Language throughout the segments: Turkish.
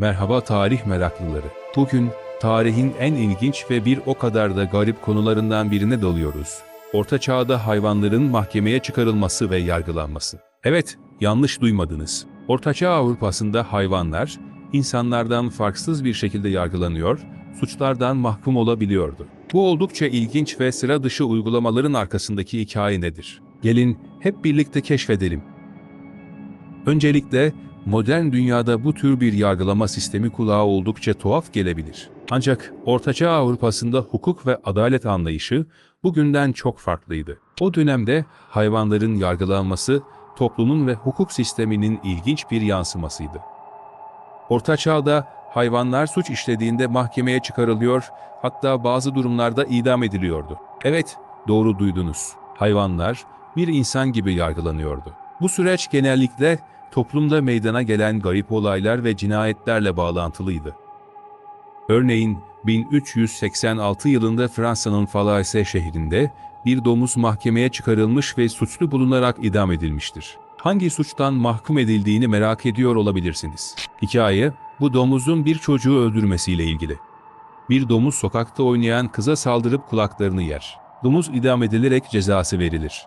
Merhaba tarih meraklıları. Bugün tarihin en ilginç ve bir o kadar da garip konularından birine dalıyoruz. Orta Çağ'da hayvanların mahkemeye çıkarılması ve yargılanması. Evet, yanlış duymadınız. Orta Çağ Avrupa'sında hayvanlar insanlardan farksız bir şekilde yargılanıyor, suçlardan mahkum olabiliyordu. Bu oldukça ilginç ve sıra dışı uygulamaların arkasındaki hikaye nedir? Gelin hep birlikte keşfedelim. Öncelikle modern dünyada bu tür bir yargılama sistemi kulağa oldukça tuhaf gelebilir. Ancak Ortaçağ Avrupa'sında hukuk ve adalet anlayışı bugünden çok farklıydı. O dönemde hayvanların yargılanması toplumun ve hukuk sisteminin ilginç bir yansımasıydı. Orta Çağ'da hayvanlar suç işlediğinde mahkemeye çıkarılıyor, hatta bazı durumlarda idam ediliyordu. Evet, doğru duydunuz. Hayvanlar bir insan gibi yargılanıyordu. Bu süreç genellikle toplumda meydana gelen garip olaylar ve cinayetlerle bağlantılıydı. Örneğin 1386 yılında Fransa'nın Falaise şehrinde bir domuz mahkemeye çıkarılmış ve suçlu bulunarak idam edilmiştir. Hangi suçtan mahkum edildiğini merak ediyor olabilirsiniz. Hikaye, bu domuzun bir çocuğu öldürmesiyle ilgili. Bir domuz sokakta oynayan kıza saldırıp kulaklarını yer. Domuz idam edilerek cezası verilir.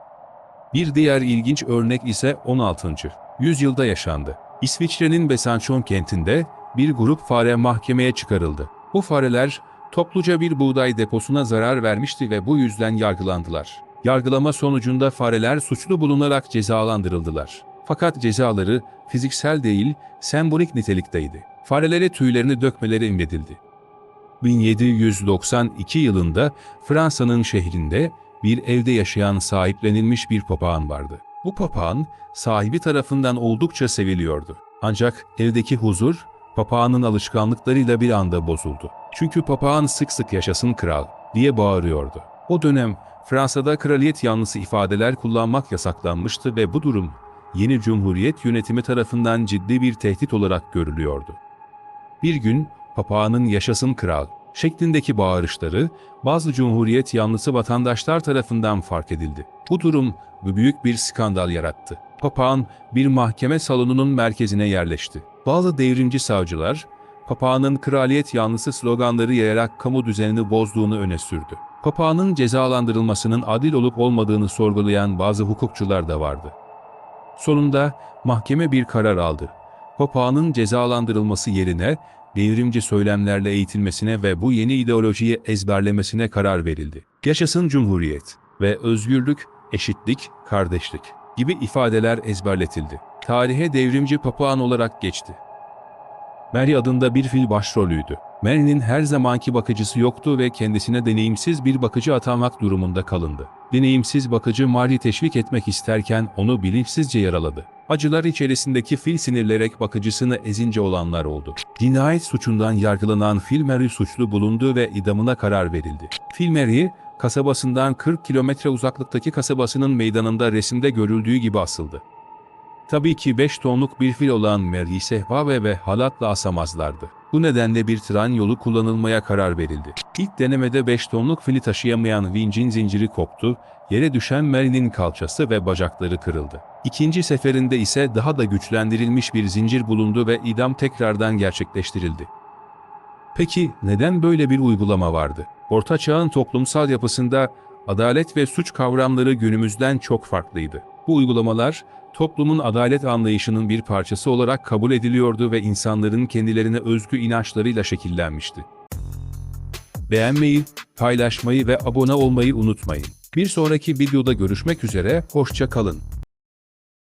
Bir diğer ilginç örnek ise 16. yüzyılda yaşandı. İsviçre'nin Besançon kentinde bir grup fare mahkemeye çıkarıldı. Bu fareler topluca bir buğday deposuna zarar vermişti ve bu yüzden yargılandılar. Yargılama sonucunda fareler suçlu bulunarak cezalandırıldılar. Fakat cezaları fiziksel değil, sembolik nitelikteydi. Farelere tüylerini dökmeleri emredildi. 1792 yılında Fransa'nın şehrinde bir evde yaşayan sahiplenilmiş bir papağan vardı. Bu papağan sahibi tarafından oldukça seviliyordu. Ancak evdeki huzur papağanın alışkanlıklarıyla bir anda bozuldu. Çünkü papağan sık sık yaşasın kral diye bağırıyordu. O dönem Fransa'da kraliyet yanlısı ifadeler kullanmak yasaklanmıştı ve bu durum yeni cumhuriyet yönetimi tarafından ciddi bir tehdit olarak görülüyordu. Bir gün papağanın yaşasın kral şeklindeki bağırışları bazı cumhuriyet yanlısı vatandaşlar tarafından fark edildi. Bu durum büyük bir skandal yarattı. Papağan bir mahkeme salonunun merkezine yerleşti. Bazı devrimci savcılar papağanın kraliyet yanlısı sloganları yayarak kamu düzenini bozduğunu öne sürdü. Papağanın cezalandırılmasının adil olup olmadığını sorgulayan bazı hukukçular da vardı. Sonunda mahkeme bir karar aldı. Papağanın cezalandırılması yerine devrimci söylemlerle eğitilmesine ve bu yeni ideolojiyi ezberlemesine karar verildi. Yaşasın Cumhuriyet ve özgürlük, eşitlik, kardeşlik gibi ifadeler ezberletildi. Tarihe devrimci papağan olarak geçti. Mary adında bir fil başrolüydü. Mary'nin her zamanki bakıcısı yoktu ve kendisine deneyimsiz bir bakıcı atamak durumunda kalındı. Deneyimsiz bakıcı Mary'i teşvik etmek isterken onu bilinçsizce yaraladı. Acılar içerisindeki fil sinirlerek bakıcısını ezince olanlar oldu. Cinayet suçundan yargılanan Phil Mary suçlu bulundu ve idamına karar verildi. Phil Mary, kasabasından 40 kilometre uzaklıktaki kasabasının meydanında resimde görüldüğü gibi asıldı. Tabii ki 5 tonluk bir fil olan Mary sehpa ve, halatla asamazlardı. Bu nedenle bir tren yolu kullanılmaya karar verildi. İlk denemede 5 tonluk fili taşıyamayan vincin zinciri koptu, yere düşen Mary'nin kalçası ve bacakları kırıldı. İkinci seferinde ise daha da güçlendirilmiş bir zincir bulundu ve idam tekrardan gerçekleştirildi. Peki neden böyle bir uygulama vardı? Orta Çağ'ın toplumsal yapısında adalet ve suç kavramları günümüzden çok farklıydı. Bu uygulamalar toplumun adalet anlayışının bir parçası olarak kabul ediliyordu ve insanların kendilerine özgü inançlarıyla şekillenmişti. Beğenmeyi, paylaşmayı ve abone olmayı unutmayın. Bir sonraki videoda görüşmek üzere, hoşça kalın.